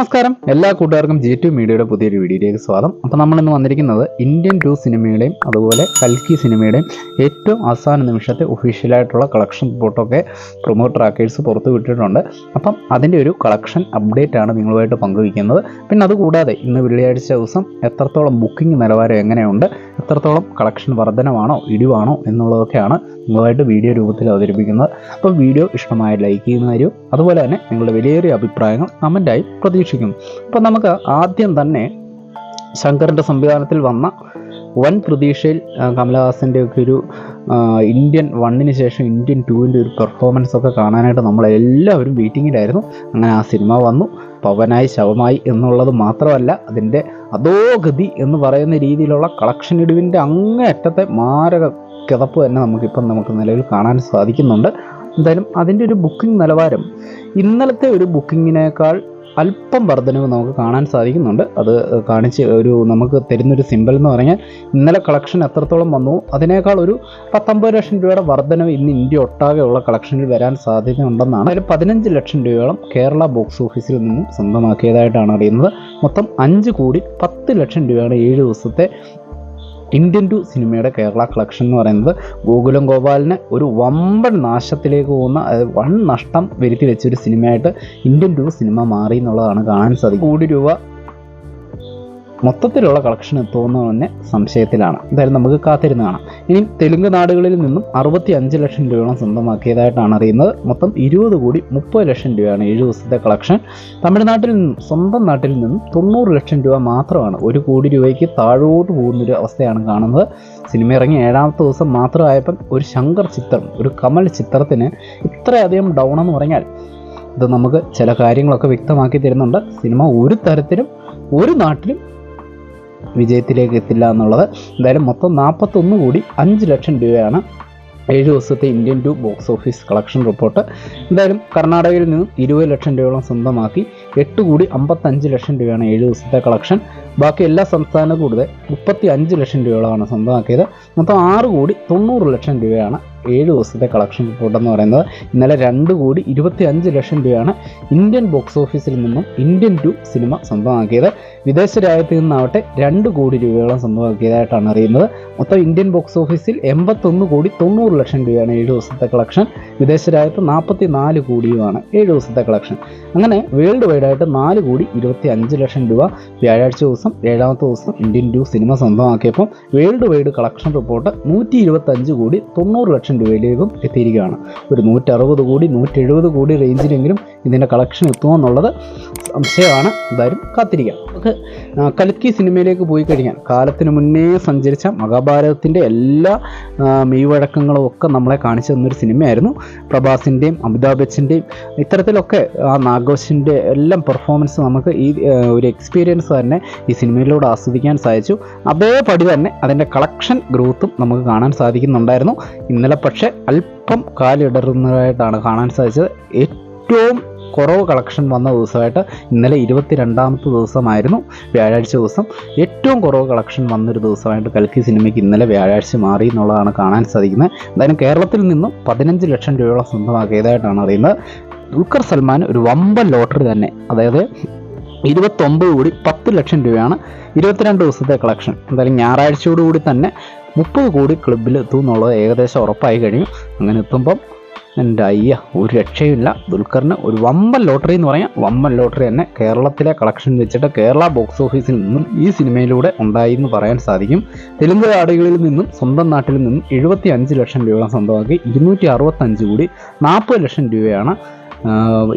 നമസ്കാരം. എല്ലാ കൂട്ടുകാർക്കും ജി ടു മീഡിയയുടെ പുതിയൊരു വീഡിയോയിലേക്ക് സ്വാഗതം. അപ്പോൾ നമ്മൾ ഇന്ന് വന്നിരിക്കുന്നത് ഇന്ത്യൻ ടു സിനിമയുടെയും അതുപോലെ കൽക്കി സിനിമയുടെയും ഏറ്റവും അവസാന നിമിഷത്തെ ഒഫീഷ്യലായിട്ടുള്ള കളക്ഷൻ റിപ്പോർട്ടൊക്കെ പ്രൊമോട്ട് ട്രാക്കേഴ്സ് പുറത്തു വിട്ടിട്ടുണ്ട്. അപ്പം അതിന്റെ ഒരു കളക്ഷൻ അപ്ഡേറ്റ് ആണ് നിങ്ങളുമായിട്ട് പങ്കുവയ്ക്കുന്നത്. പിന്നെ അതുകൂടാതെ ഇന്ന് വെള്ളിയാഴ്ച ദിവസം എത്രത്തോളം ബുക്കിംഗ് നിലവാരം എങ്ങനെയുണ്ട് എത്രത്തോളം കളക്ഷൻ വർധനമാണോ ഇടിവാണോ എന്നുള്ളതൊക്കെയാണ് നിങ്ങളുമായിട്ട് വീഡിയോ രൂപത്തിൽ അവതരിപ്പിക്കുന്നത്. അപ്പോൾ വീഡിയോ ഇഷ്ടമായ ലൈക്ക് ചെയ്യുന്ന കാര്യവും അതുപോലെ തന്നെ നിങ്ങളുടെ വിലയേറിയ അഭിപ്രായങ്ങൾ കമന്റായി പ്രതീക്ഷിക്കുന്നു അപ്പോൾ നമുക്ക് ആദ്യം തന്നെ ശങ്കറിന്റെ സംവിധാനത്തിൽ വന്ന വൻ പ്രതീക്ഷയിൽ കമലഹാസന്റെ ഒക്കെ ഒരു ഇന്ത്യൻ വണ്ണിന് ശേഷം ഇന്ത്യൻ ടൂവിന്റെ ഒരു പെർഫോമൻസ് ഒക്കെ കാണാനായിട്ട് നമ്മളെല്ലാവരും വെയിറ്റിങ്ങിലായിരുന്നു അങ്ങനെ ആ സിനിമ വന്നു. പവനായി ശവമായി എന്നുള്ളത് മാത്രമല്ല അതിന്റെ അധോഗതി എന്ന് പറയുന്ന രീതിയിലുള്ള കളക്ഷൻ ഇടിവിന്റെ അങ്ങേയറ്റത്തെ മാരക കിതപ്പ് തന്നെ നമുക്കിപ്പം നമുക്ക് നിലവിൽ കാണാൻ സാധിക്കുന്നുണ്ട്. എന്തായാലും അതിന്റെ ഒരു ബുക്കിംഗ് നിലവാരം ഇന്നലത്തെ ഒരു ബുക്കിങ്ങിനേക്കാൾ അല്പം വർധനവ് നമുക്ക് കാണാൻ സാധിക്കുന്നുണ്ട്. അത് കാണിച്ച് ഒരു നമുക്ക് തരുന്നൊരു സിമ്പൽ എന്ന് പറഞ്ഞാൽ ഇന്നലെ കളക്ഷൻ എത്രത്തോളം വന്നു? അതിനേക്കാൾ ഒരു പത്തൊമ്പത് ലക്ഷം രൂപയുടെ വർധനവ് ഇന്ന് ഇന്ത്യ ഒട്ടാകെയുള്ള കളക്ഷനിൽ വരാൻ സാധ്യതയുണ്ടെന്നാണ്. അതിൽ പതിനഞ്ച് ലക്ഷം രൂപയോളം കേരള ബോക്സ് ഓഫീസിൽ നിന്നും സ്വന്തമാക്കിയതായിട്ടാണ് അറിയുന്നത്. മൊത്തം അഞ്ച് കോടി പത്ത് ലക്ഷം രൂപയാണ് ഏഴ് ദിവസത്തെ ഇന്ത്യൻ ടു സിനിമയുടെ കേരള കളക്ഷൻ എന്ന് പറയുന്നത് ഗോകുലം ഗോപാലിന് ഒരു വമ്പൻ നാശത്തിലേക്ക് പോകുന്ന അതായത് വൻ നഷ്ടം വരുത്തി വെച്ചൊരു സിനിമയായിട്ട് ഇന്ത്യൻ ടു സിനിമ മാറി എന്നുള്ളതാണ് കാണാൻ സാധിക്കും കോടി രൂപ മൊത്തത്തിലുള്ള കളക്ഷൻ എത്തുമെന്ന് തന്നെ സംശയത്തിലാണ്. എന്തായാലും നമുക്ക് കാത്തിരുന്ന് കാണാം. ഇനി തെലുങ്ക് നാടുകളിൽ നിന്നും അറുപത്തി അഞ്ച് ലക്ഷം രൂപയോളം സ്വന്തമാക്കിയതായിട്ടാണ് അറിയുന്നത്. മൊത്തം ഇരുപത് കോടി മുപ്പത് ലക്ഷം രൂപയാണ് ഏഴ് ദിവസത്തെ കളക്ഷൻ തമിഴ്നാട്ടിൽ നിന്നും സ്വന്തം നാട്ടിൽ നിന്നും തൊണ്ണൂറ് ലക്ഷം രൂപ മാത്രമാണ് ഒരു കോടി രൂപയ്ക്ക് താഴോട്ട് പോകുന്നൊരു അവസ്ഥയാണ് കാണുന്നത്. സിനിമ ഇറങ്ങി ഏഴാമത്തെ ദിവസം മാത്രമായപ്പം ഒരു ശങ്കർ ചിത്രം ഒരു കമൽ ചിത്രത്തിന് ഇത്രയധികം ഡൗൺ എന്ന് പറഞ്ഞാൽ ഇത് നമുക്ക് ചില കാര്യങ്ങളൊക്കെ വ്യക്തമാക്കി തരുന്നുണ്ട്. സിനിമ ഒരു തരത്തിലും ഒരു നാട്ടിലും വിജയത്തിലേക്ക് എത്തില്ല എന്നുള്ളത്. എന്തായാലും മൊത്തം നാൽപ്പത്തൊന്ന് കോടി അഞ്ച് ലക്ഷം രൂപയാണ് ഏഴ് ദിവസത്തെ Indian two box office collection report എന്തായാലും കർണാടകയിൽ നിന്നും ഇരുപത് ലക്ഷം രൂപയോളം സ്വന്തമാക്കി. എട്ട് കോടി അമ്പത്തഞ്ച് ലക്ഷം രൂപയാണ് ഏഴ് ദിവസത്തെ കളക്ഷൻ ബാക്കി എല്ലാ സംസ്ഥാനവും കൂടുതൽ മുപ്പത്തി അഞ്ച് ലക്ഷം രൂപയോളമാണ് സ്വന്തമാക്കിയത്. മൊത്തം ആറ് കോടി തൊണ്ണൂറ് ലക്ഷം രൂപയാണ് ഏഴ് ദിവസത്തെ കളക്ഷൻ റിപ്പോർട്ട് എന്ന് പറയുന്നത്. ഇന്നലെ രണ്ട് കോടി ഇരുപത്തി അഞ്ച് ലക്ഷം രൂപയാണ് ഇന്ത്യൻ ബോക്സ് ഓഫീസിൽ നിന്നും ഇന്ത്യൻ ടു സിനിമ സ്വന്തമാക്കിയത്. വിദേശ രാജ്യത്ത് നിന്നാവട്ടെ രണ്ട് കോടി രൂപയോളം സ്വന്തമാക്കിയതായിട്ടാണ് അറിയുന്നത്. മൊത്തം ഇന്ത്യൻ ബോക്സ് ഓഫീസിൽ എൺപത്തൊന്ന് കോടി തൊണ്ണൂറ് ലക്ഷം രൂപയാണ് ഏഴ് ദിവസത്തെ കളക്ഷൻ. വിദേശ രാജ്യത്ത് നാൽപ്പത്തി നാല് കോടിയുമാണ് ഏഴ് ദിവസത്തെ കളക്ഷൻ. അങ്ങനെ വേൾഡ് വൈഡായിട്ട് നാല് കോടി ഇരുപത്തി അഞ്ച് ലക്ഷം രൂപ വ്യാഴാഴ്ച ദിവസം ഏഴാമത്തെ ദിവസം ഇന്ത്യൻ ടു സിനിമ സ്വന്തമാക്കിയപ്പോൾ വേൾഡ് വൈഡ് കളക്ഷൻ റിപ്പോർട്ട് നൂറ്റി ഇരുപത്തഞ്ച് കോടി തൊണ്ണൂറ് ലക്ഷം രൂപയിലേക്കും എത്തിയിരിക്കുകയാണ്. ഒരു നൂറ്ററുപത് കോടി നൂറ്റെഴുപത് കോടി റേഞ്ചിലെങ്കിലും ഇതിന്റെ കളക്ഷൻ എത്തുമെന്നുള്ളത് സംശയമാണ്. എന്തായാലും കാത്തിരിക്കാം. നമുക്ക് കൽക്കി സിനിമയിലേക്ക് പോയി കഴിഞ്ഞാൽ കാലത്തിന് മുന്നേ സഞ്ചരിച്ച മഹാഭാരതത്തിന്റെ എല്ലാ മെയ്വഴക്കങ്ങളും ഒക്കെ നമ്മളെ കാണിച്ചു തന്നൊരു സിനിമയായിരുന്നു. പ്രഭാസിന്റെയും അമിതാഭ് ബച്ചന്റെയും ഇത്തരത്തിലൊക്കെ ആ നാഗോഷിന്റെ എല്ലാം പെർഫോമൻസ് നമുക്ക് ഈ ഒരു എക്സ്പീരിയൻസ് തന്നെ ഈ സിനിമയിലൂടെ ആസ്വദിക്കാൻ സാധിച്ചു. അതേപടി തന്നെ അതിന്റെ കളക്ഷൻ ഗ്രോത്തും നമുക്ക് കാണാൻ സാധിക്കുന്നുണ്ടായിരുന്നു. ഇന്നലെ പക്ഷേ അല്പം കാലിടറുന്നതായിട്ടാണ് കാണാൻ സാധിച്ചത്. ഏറ്റവും കുറവ് കളക്ഷൻ വന്ന ദിവസമായിട്ട് ഇന്നലെ ഇരുപത്തി രണ്ടാമത്തെ ദിവസമായിരുന്നു വ്യാഴാഴ്ച ദിവസം. ഏറ്റവും കുറവ് കളക്ഷൻ വന്നൊരു ദിവസമായിട്ട് കൽക്കി സിനിമയ്ക്ക് ഇന്നലെ വ്യാഴാഴ്ച മാറി എന്നുള്ളതാണ് കാണാൻ സാധിക്കുന്നത്. എന്തായാലും കേരളത്തിൽ നിന്നും പതിനഞ്ച് ലക്ഷം രൂപയോളം സ്വന്തമാക്കിയതായിട്ടാണ് അറിയുന്നത്. ദുൽഖർ സൽമാൻ ഒരു വമ്പൻ ലോട്ടറി തന്നെ. അതായത് ഇരുപത്തൊമ്പത് കോടി പത്ത് ലക്ഷം രൂപയാണ് ഇരുപത്തിരണ്ട് ദിവസത്തെ കളക്ഷൻ. എന്തായാലും ഞായറാഴ്ചയോടുകൂടി തന്നെ മുപ്പത് കോടി ക്ലബിൽ എത്തും എന്നുള്ളത് ഏകദേശം ഉറപ്പായി കഴിഞ്ഞു. അങ്ങനെ എത്തുമ്പം എന്റെ അയ്യ ഒരു രക്ഷയുമില്ല. ദുൽഖറിന് ഒരു വമ്പൻ ലോട്ടറി എന്ന് പറയാം. വമ്പൻ ലോട്ടറി തന്നെ കേരളത്തിലെ കളക്ഷൻ വെച്ചിട്ട് കേരള ബോക്സ് ഓഫീസിൽ നിന്നും ഈ സിനിമയിലൂടെ ഉണ്ടായി എന്ന് പറയാൻ സാധിക്കും. തെലുങ്ക് നാടുകളിൽ നിന്നും സ്വന്തം നാട്ടിൽ നിന്നും എഴുപത്തി അഞ്ച് ലക്ഷം രൂപ സ്വന്തമാക്കി ഇരുന്നൂറ്റി അറുപത്തഞ്ച് കൂടി നാൽപ്പത് ലക്ഷം രൂപയാണ്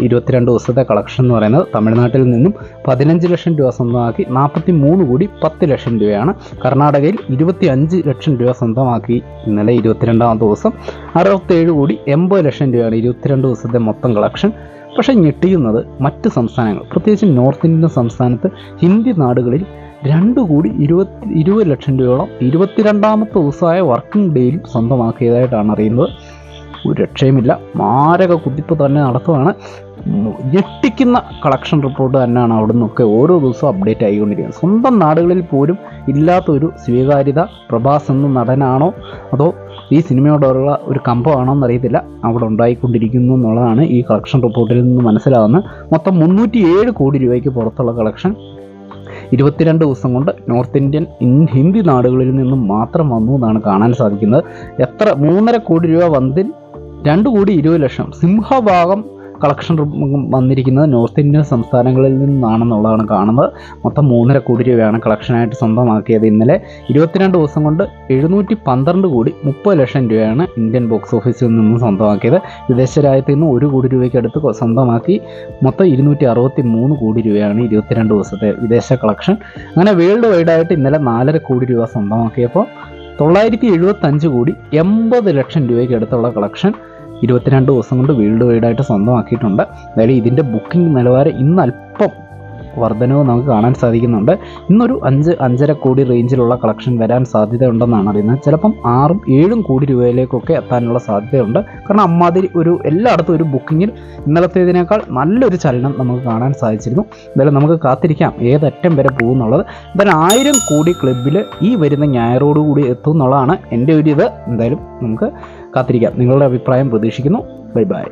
ഇരുപത്തിരണ്ട് ദിവസത്തെ കളക്ഷൻ എന്ന് പറയുന്നത് തമിഴ്നാട്ടിൽ നിന്നും പതിനഞ്ച് ലക്ഷം രൂപ സ്വന്തമാക്കി നാൽപ്പത്തി മൂന്ന് കോടി പത്ത് ലക്ഷം രൂപയാണ്. കർണാടകയിൽ ഇരുപത്തി അഞ്ച് ലക്ഷം രൂപ സ്വന്തമാക്കി ഇന്നലെ ഇരുപത്തിരണ്ടാം ദിവസം. അറുപത്തേഴ് കോടി എൺപത് ലക്ഷം രൂപയാണ് ഇരുപത്തിരണ്ട് ദിവസത്തെ മൊത്തം കളക്ഷൻ പക്ഷേ ഞെട്ടിക്കുന്നത് മറ്റ് സംസ്ഥാനങ്ങൾ പ്രത്യേകിച്ച് നോർത്ത് ഇന്ത്യൻ സംസ്ഥാനത്ത് ഹിന്ദി നാടുകളിൽ രണ്ട് കോടി ഇരുപത്തി ഇരുപത് ലക്ഷം രൂപയോളം ഇരുപത്തിരണ്ടാമത്തെ ദിവസമായ വർക്കിംഗ് ഡേയിൽ സ്വന്തമാക്കിയതായിട്ടാണ് അറിയുന്നത്. ഒരു രക്ഷയുമില്ല. മാരക കുതിപ്പ് തന്നെ നടത്തുകയാണ് ഞെട്ടിക്കുന്ന കളക്ഷൻ റിപ്പോർട്ട് തന്നെയാണ് അവിടെ നിന്നൊക്കെ ഓരോ ദിവസവും അപ്ഡേറ്റ് ആയിക്കൊണ്ടിരിക്കുന്നത്. സ്വന്തം നാടുകളിൽ പോലും ഇല്ലാത്തൊരു സ്വീകാര്യത പ്രഭാസ് എന്ന നടനാണോ? അതോ ഈ സിനിമയോടുള്ള ഒരു കമ്പമാണോ എന്നറിയത്തില്ല. അവിടെ ഉണ്ടായിക്കൊണ്ടിരിക്കുന്നു എന്നുള്ളതാണ് ഈ കളക്ഷൻ റിപ്പോർട്ടിൽ നിന്ന് മനസ്സിലാവുന്നത്. മൊത്തം മുന്നൂറ്റി ഏഴ് കോടി രൂപയ്ക്ക് പുറത്തുള്ള കളക്ഷൻ ഇരുപത്തിരണ്ട് ദിവസം കൊണ്ട് നോർത്ത് ഇന്ത്യൻ ഹിന്ദി നാടുകളിൽ നിന്നും മാത്രം വന്നു എന്നാണ് കാണാൻ സാധിക്കുന്നത്. എത്ര മൂന്നര കോടി രൂപ വന്നിൽ രണ്ട് കോടി ഇരുപത് ലക്ഷം. സിംഹഭാഗം കളക്ഷൻ വന്നിരിക്കുന്നത് നോർത്ത് ഇന്ത്യൻ സംസ്ഥാനങ്ങളിൽ നിന്നാണെന്നുള്ളതാണ് കാണുന്നത്. മൊത്തം മൂന്നര കോടി രൂപയാണ് കളക്ഷനായിട്ട് സ്വന്തമാക്കിയത് ഇന്നലെ. ഇരുപത്തിരണ്ട് ദിവസം കൊണ്ട് എഴുന്നൂറ്റി പന്ത്രണ്ട് കോടി മുപ്പത് ലക്ഷം രൂപയാണ് ഇന്ത്യൻ ബോക്സ് ഓഫീസിൽ നിന്നും സ്വന്തമാക്കിയത്. വിദേശ രാജ്യത്ത് നിന്ന് ഒരു കോടി രൂപയ്ക്ക് അടുത്ത് സ്വന്തമാക്കി മൊത്തം ഇരുന്നൂറ്റി അറുപത്തി മൂന്ന് കോടി രൂപയാണ് ഇരുപത്തിരണ്ട് ദിവസത്തെ വിദേശ കളക്ഷൻ അങ്ങനെ വേൾഡ് വൈഡായിട്ട് ഇന്നലെ നാലര കോടി രൂപ സ്വന്തമാക്കിയപ്പോൾ തൊള്ളായിരത്തി എഴുപത്തി അഞ്ച് കോടി എൺപത് ലക്ഷം രൂപയ്ക്ക് അടുത്തുള്ള കളക്ഷൻ ഇരുപത്തിരണ്ട് ദിവസം കൊണ്ട് വേൾഡ് വൈഡായിട്ട് സ്വന്തമാക്കിയിട്ടുണ്ട്. അതായത് ഇതിന്റെ ബുക്കിംഗ് നിലവാരം ഇന്ന് അല്പം വർധനവ് നമുക്ക് കാണാൻ സാധിക്കുന്നുണ്ട്. ഇന്നൊരു അഞ്ച് അഞ്ചര കോടി റേഞ്ചിലുള്ള കളക്ഷൻ വരാൻ സാധ്യത ഉണ്ടെന്നാണ് അറിയുന്നത്. ചിലപ്പം ആറും ഏഴും കോടി രൂപയിലേക്കൊക്കെ എത്താനുള്ള സാധ്യതയുണ്ട്. കാരണം അമ്മാതിരി ഒരു എല്ലായിടത്തും ഒരു ബുക്കിങ്ങിൽ ഇന്നലത്തേതിനേക്കാൾ നല്ലൊരു ചലനം നമുക്ക് കാണാൻ സാധിച്ചിരുന്നു. എന്തായാലും നമുക്ക് കാത്തിരിക്കാം ഏതറ്റം വരെ പോകുന്നുള്ളത്. എന്തായാലും ആയിരം കോടി ക്ലബിൽ ഈ വരുന്ന ഞായറോടുകൂടി എത്തും എന്നുള്ളതാണ് എന്റെ ഒരു ഇത്. എന്തായാലും നമുക്ക് കാത്തിരിക്കാം. നിങ്ങളുടെ അഭിപ്രായം പ്രതീക്ഷിക്കുന്നു. Bye bye.